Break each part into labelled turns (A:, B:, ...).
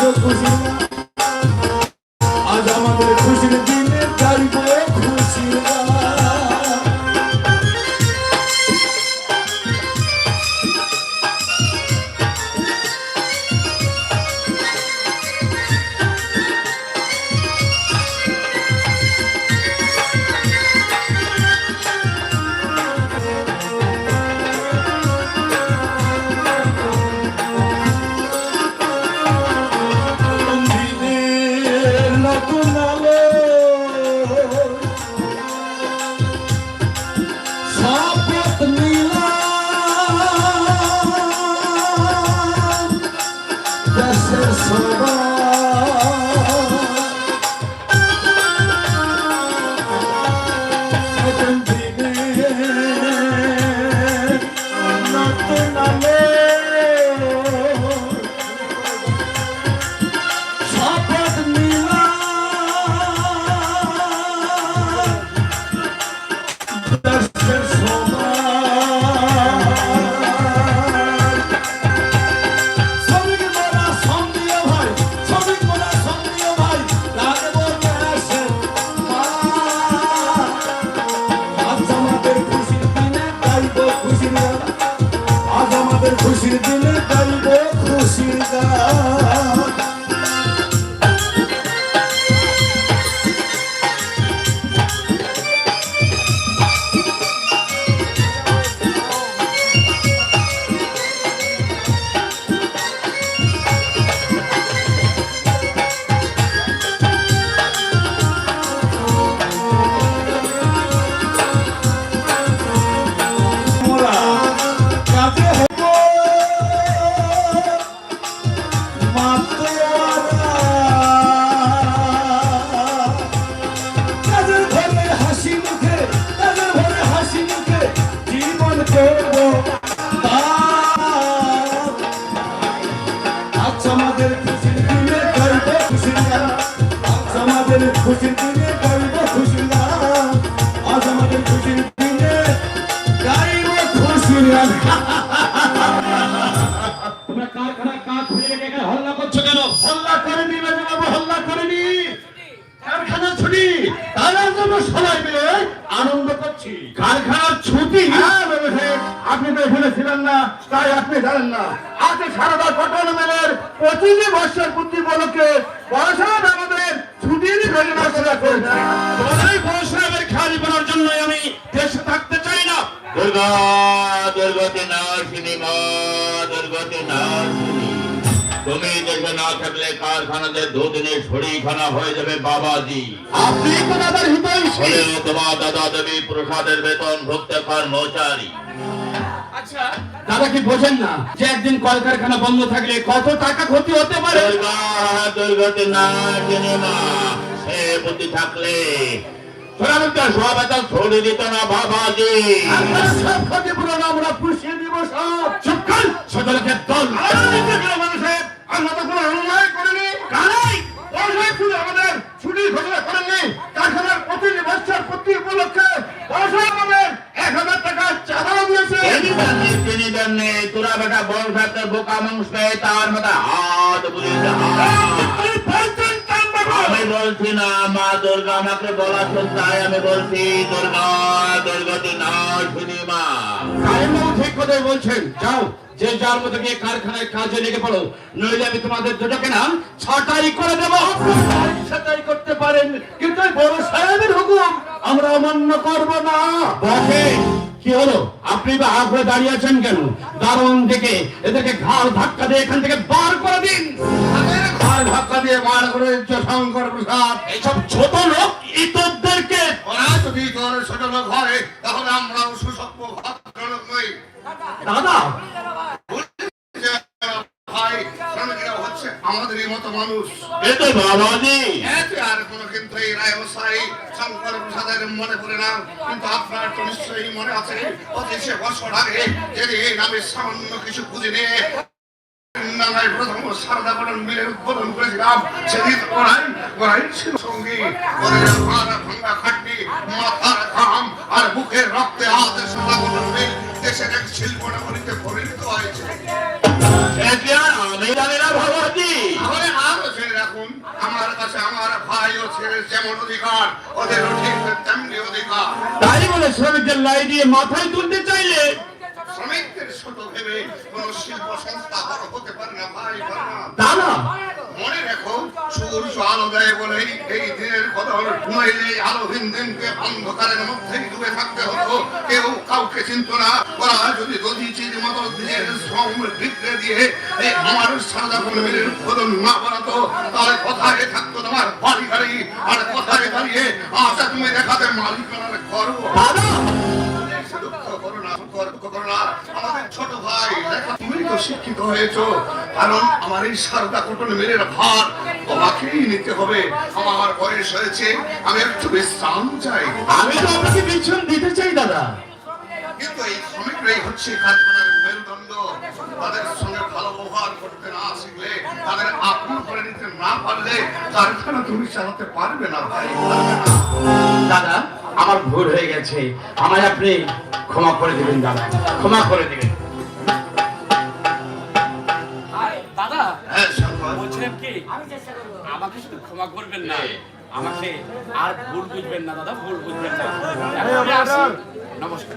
A: খুশি। আজ আমাদের খুশির দিনে গাইব খুশির গান
B: কারখানার ছুটি
A: হ্যাঁ সাহেব আপনি তো এখানে ছিলেন না তাই আপনি জানেন না। আজকে সারদা কটন মেলের পঁচিশে বর্ষের বুদ্ধি উপলক্ষে পড়াশোনা আমাদের ছুটির ঘোষণা করা করেছে
B: পড়াশোনার খেয়ালি করার জন্য আমি দেশে থাকতে চাই না।
C: দুর্গা দুর্গতি তুমি দেশে না থাকলে কারখানাতে দুদিনে ছড়িখানা হয়ে যাবে বাবাজি।
A: আপনি তো দাদার হিতৈষী
C: হলেও তোমার দাদা দেবী প্রসাদের বেতন ভুক্ত কর্মচারী
B: আচ্ছা। দাদা কি বোঝেন না? যে একদিন কলকারখানা বন্ধ থাকলে কত টাকা ক্ষতি হতে পারে?
C: দুর্গা দুর্গতি সে বুদ্ধি থাকলে। ছড়ি দিত না বাবাজি।
A: আমরা সব ক্ষতিপূরণ আমরা পুষিয়ে দিব সব।
B: চুপ কর। সদলকে দল।
A: আমরা তো কোনো অন্যায় করিনি। কারাই পয়সায় শুধু আমাদের ছুটি ঘোষণা করেননি। কারখানার প্রতিটি বছর প্রতি উপলক্ষে আমাদের এক হাজার টাকা চাঁদাও দিয়েছে।
C: তিনি নেই তোরা বেটা বল থাকতে বোকা মানুষ তার মাথায় হাত বুলিয়েছে, আমি বলছি না, মা দুর্গা আমাকে বলা তাই আমি বলছি, দুর্গা দুর্গতি না মা
B: কারেন্টবাবু ঠিক কথাই বলছেন। যাও, যে যার মতো গিয়ে কারখানায় কাজে লেগে পড়ো, নইলে আমি তোমাদের দুটোকে না ছাটাই করে দেবো।
A: সেটাই করতে পারেন, কিন্তু বড় সাহেবের হুকুম আমরা অমান্য করব না।
B: বসে, কি হলো? আপনি বা হয়ে দাঁড়িয়ে আছেন কেন? দারুণ দেখে এদেরকে ঘাড় ধাক্কা দিয়ে এখান থেকে বার করে দিন।
A: ঘর ধাক্কা দিয়ে বার করে শঙ্কর প্রসাদ।
B: এইসব ছোট লোক ইতরদেরকে
D: ওরা যদি তোর ছোট লোক হয় তাহলে আমরাও সুসভ্য ভদ্রলোক নই।
B: দাদা!
D: ভাই হচ্ছে? আমাদেরই মতো মানুষ।
C: এ তো বাবাজি।
D: আর কোনো কিন্তু এই রায় শঙ্কর প্রসাদের মনে পড়ে না। কিন্তু আপনার তো নিশ্চয়ই মনে আছে পঁচিশে বছর আগে যেদিন আমি সামান্য কিছু পুঁজি নিয়ে নালায় প্রথম সারদা বটন মিলে উদ্বোধন করেছিলাম। সেদিন ওরাই ওরাই ছিল সঙ্গী। ভাঙ্গা খাটনি মাথার ঘাম আর বুকের রক্তে আদের সাদা বটন মিল। দেশের এক শিল্প নগরীতে পরিণত হয়েছে।
C: সে কি আর আমি জানি না বাবাজি
D: তাহলে আমি মানুষের যেমন অধিকার ওদের ঠিক তেমনি অধিকার।
B: তাই বলে শ্রমিকদের লাই দিয়ে মাথায় তুলতে চাইলে
D: শ্রমিকদের ছোট ভেবে কোন শিল্প সংস্থা বড় হতে পারে না ভাই পারে না
B: দাদা!
D: মনে রেখো সূর্য আলো দেয় বলেই এই দিনের কদর নইলে এই আলোহীন দিনকে অন্ধকারের মধ্যেই ডুবে থাকতে হতো। কেউ কাউকে চিনত না। ওরা যদি দধিচির মতো নিজের শ্রম বিক্রে দিয়ে এই আমার সাদা মিলের উৎপাদন না বাড়াতো তাহলে কোথায় থাকতো তোমার বাড়ি গাড়ি আর কোথায় দাঁড়িয়ে আশা তুমি দেখাতে মালিকানার গর্ব
B: দাদা!
D: করো না। আমাদের ছোট ভাই। তুমি তো শিক্ষিত হয়েছো। কারণ আমার এই সারদা কোটন মেরের ভার তোমাকেই নিতে হবে। আমার বয়স হয়েছে আমি একটু বিশ্রাম চাই।
B: আমি তো আপনাকে বিচ্ছন দিতে চাই দাদা।
D: কিন্তু এই শ্রমিকরাই হচ্ছে কারখানার মেরুদণ্ড। তাদের সঙ্গে ভালো ব্যবহার করতে না শিখলে তাদের আপন করে নিতে না পারলে কারখানা তুমি চালাতে পারবে না ভাই।
B: দাদা আমার ভুল হয়ে গেছে। আমায় আপনি ক্ষমা করে দিবেন দাদা। ক্ষমা করে দিবেন।
E: দাদা
D: হ্যাঁ
E: বলছিলাম কি? আমাকে শুধু ক্ষমা করবেন না। আমাকে আর ভুল বুঝবেন না দাদা ভুল বুঝবেন না। আমি আসি। নমস্কার।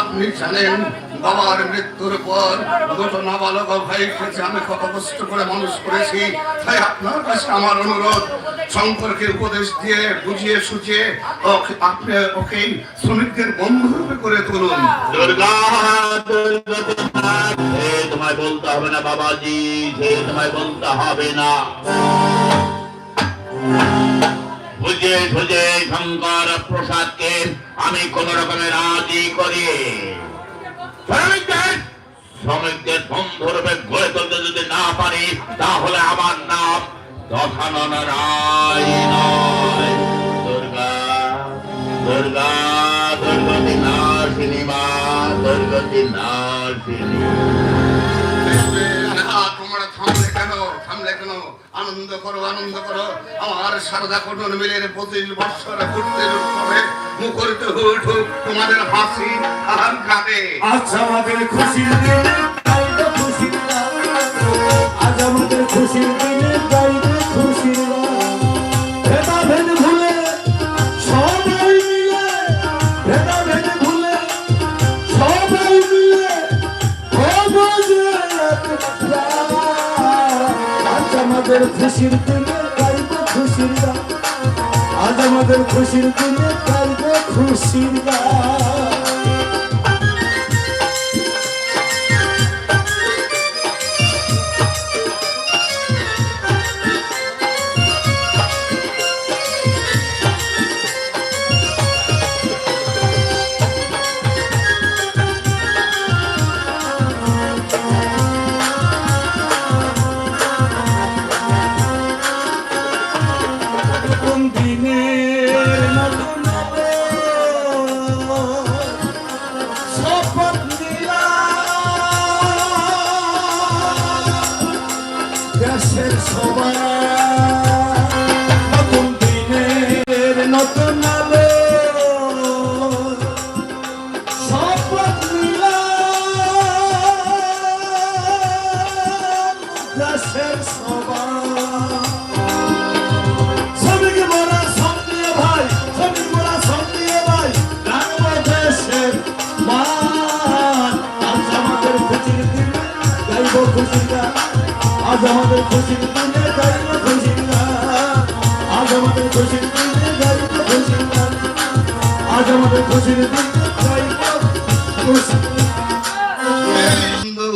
D: আপনি জানেন বাবার মৃত্যুর পর দুটো নাবালক ভাইকে আমি কত কষ্ট করে মানুষ করেছি। তাই আপনার কাছে আমার অনুরোধ শঙ্করকে উপদেশ দিয়ে বুঝিয়ে সুঝিয়ে আপনি, ওকে শ্রমিকদের বন্ধু রূপে করে তুলুন।
C: তোমায় বলতে হবে না বাবাজি সে তোমায় বলতে হবে না বুঝে সুঝে শঙ্কর প্রসাদকে আমি কোন রকমের রাজি করি। শ্রমিকদের শ্রমিকদের বন্ধুরূপে গড়ে তুলতে যদি না পারি, তাহলে আমার নাম দশানন রায় নয় দুর্গা দুর্গা দুর্গতি নাশিনী মা দুর্গতি নাশিনী
D: তোমরা থামলে কেন থামলে কেন আনন্দ করো আনন্দ করো আমার সারদা কটন মিলের পঁচিশ বৎসর ঘুরতে হবে মুখরিত উঠুক তোমাদের হাসি আর কাঁদে
A: আজ আমাদের খুশির গান। আজ আমাদের খুশির আমাদের খুশির দিনে গাইবে খুশির গান। আজ আমাদের খুশির দিনে খুশির গান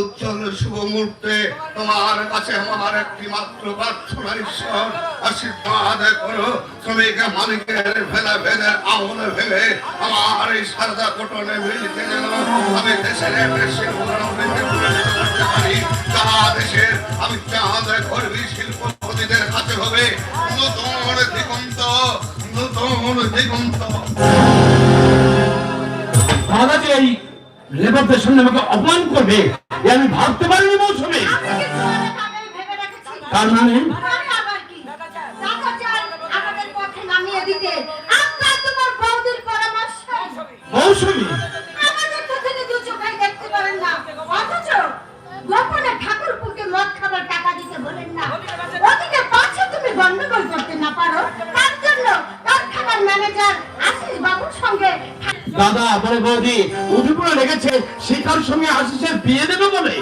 D: উজ্জ্বল শুভ মুহূর্তে তোমার কাছে আমার একটি মাত্র প্রার্থনা ঈশ্বর। আশীর্বাদ করো। শ্রমিক মালিকের ভেদা ভেদের আমলে ভেবে আমার এই সারদা কোটনে মিলতে যেন আমি দেশের যাহা দেশের আমি চাঁদ কর্মী শিল্পপতিদের কাছে হবে। নতুন দিগন্ত নতুন দিগন্ত।
B: এই লেবারদের সামনে আমাকে অপমান করবে আমি ভাবতে পারিনি মৌসুমে। তার মানে মৌসুমী
F: গোপনে ঠাকুরপুরকে মদ খাবার টাকা দিতে বলেন না ওদিকে
B: বৌদি উঠে লেগেছে শিখার সঙ্গে আশিসের বিয়ে দেবে বলে।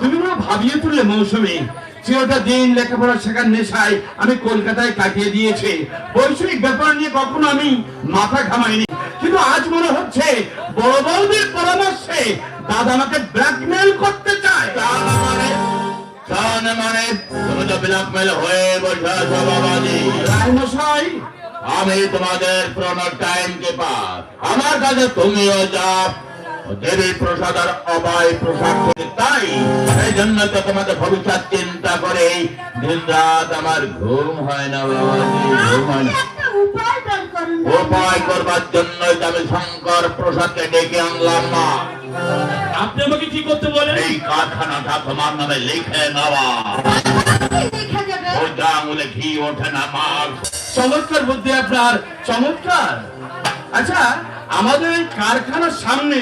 F: তুমি কানা।
B: ভাবিয়ে তুললে মৌসুমী। চিরটা দিন লেখাপড়া শেখার নেশায় আমি কলকাতায় কাটিয়ে দিয়েছি। বৈষয়িক ব্যাপার নিয়ে কখনো আমি মাথা ঘামাইনি। কিন্তু আজ মনে হচ্ছে বড় বৌদির পরামর্শে দাদা আমাকে ব্ল্যাকমেল করতে চায়।
C: মানে তার তুমি তো ব্ল্যাকমেল হয়ে বসে আছো
B: রায়মশাই।
C: আমি তোমাদের পুরনো টাইম কিপার আমার কাছে তুমিও যা দেবী প্রসাদ আর অভয় প্রসাদ তাই সেই জন্য তো তোমাদের ভবিষ্যৎ চিন্তা করে দিন রাত আমার ঘুম হয় না বাবাজি ঘুম হয় না।
F: উপায়
C: করবার জন্যই আমি শঙ্কর প্রসাদকে ডেকে আনলাম না
B: আপনি আমাকে কি করতে বলেন?
C: এই কারখানাটা তোমার নামে লিখে নেওয়া। ওই আঙুলে ঘি ওঠে না মার।
B: চমৎকার বুদ্ধি আপনার চমৎকার। আচ্ছা আমাদের এই কারখানার সামনে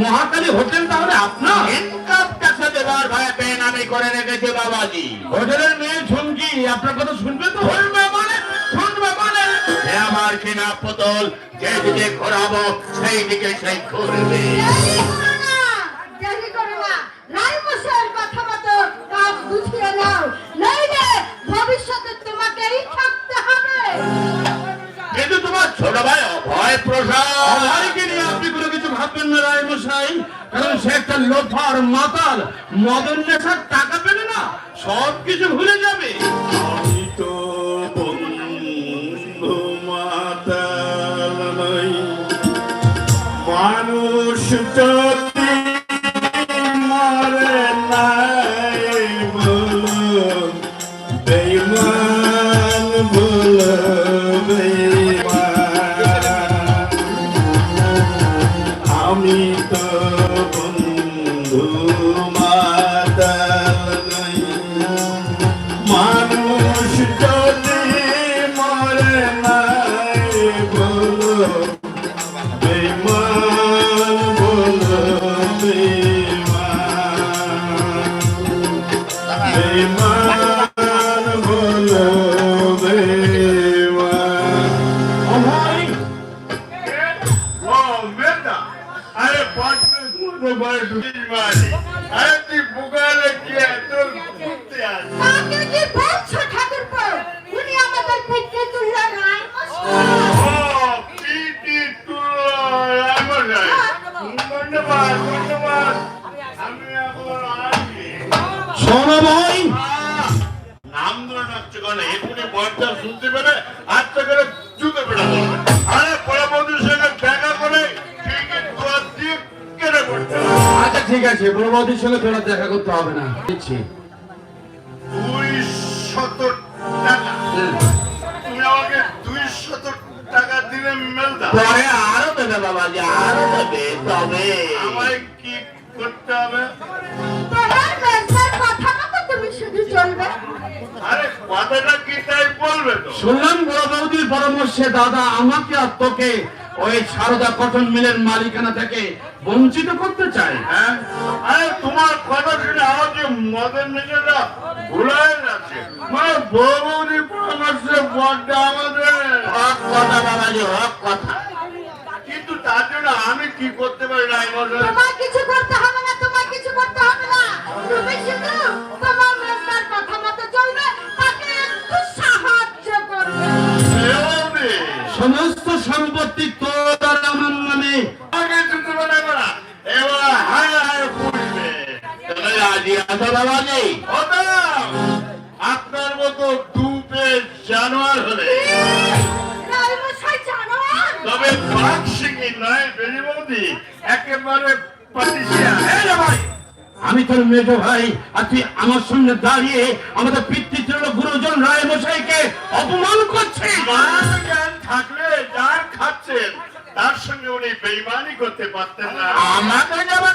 B: মহাকালী হোটেল তাহলে আপনার?
C: ইনকাম ট্যাক্স দেওয়ার ভয়ে বেনামি করে রেখেছে বাবাজি।
B: হোটেলের মেয়ে ঝুমকি আপনার কথা শুনবে তো? শুনবে মানে শুনবে মানে।
C: আমার কিনা পুতুল যেদিকে ঘোরাবো সেই দিকে সেই ঘুরবে
F: দেরি করো না দেরি করো না রায় মশাইয়ের কথা মতো কাজ গুছিয়ে নাও নইলে ভবিষ্যতে তোমাকেই থাকতে হবে।
C: কিন্তু তোমার ছোট ভাই অভয় প্রসাদ।
B: অভারীকে নিয়ে আপনি কোনো কিছু ভাববেন না রায় মশাই কারণ সে একটা লোফার মাতাল মদন নেশার টাকা পেলে না সব কিছু ভুলে যাবে।
G: বড় সঙ্গে
B: তোরা দেখা করতে হবে না। দিচ্ছি।
G: দুই শত টাকা তুমি আমাকে দুই শত টাকা দিলে মেলদা
C: পরে আরও দেবে বাবাজি আরও দেবে তবে।
G: আমায় কি করতে হবে?
F: তোমার মেয়ের কথা মতো তুমি শুধু চলবে।
G: আরে কথাটা কি তাই বলবে
B: শুনলাম বড় বৌদির পরামর্শে দাদা আমাকে আর তোকে ওই সারদা কটন মিলের মালিকানা থেকে বঞ্চিত করতে চায়।
G: হ্যাঁ? আরে তোমার কথা শুনে আমার যে মদের ভুলাই যাচ্ছে মানে বৌদি পরামর্শে বড্ডা আমাদের।
C: হক কথা বাবাজি হক কথা।
G: কিন্তু তার জন্য আমি কি করতে পারি না
F: তোমার কিছু করতে হবে না তোমার কিছু করতে হবে না। তুমি শুধু তোমার মেয়ের কথা মতো চলবে তাকে একটু সাহায্য করবে।
B: সমস্ত সম্পত্তি
C: বাবাজি।
G: আপনার মতো দু পেজ জানোয়ার হলে। তবে বাঘ সিংহি নয় বেরি একেবারে পাটিশিয়া
B: এই ভাই, আমি তোর মেজ ভাই আর তুই আমার সঙ্গে দাঁড়িয়ে আমাদের পিতৃত্ব গুরুজন রায় মশাইকে অপমান করছিস।
G: মান জ্ঞান থাকলে যার খাচ্ছেন তার সঙ্গে উনি বেইমানি করতে পারতেন না।
C: আমাকে যেমন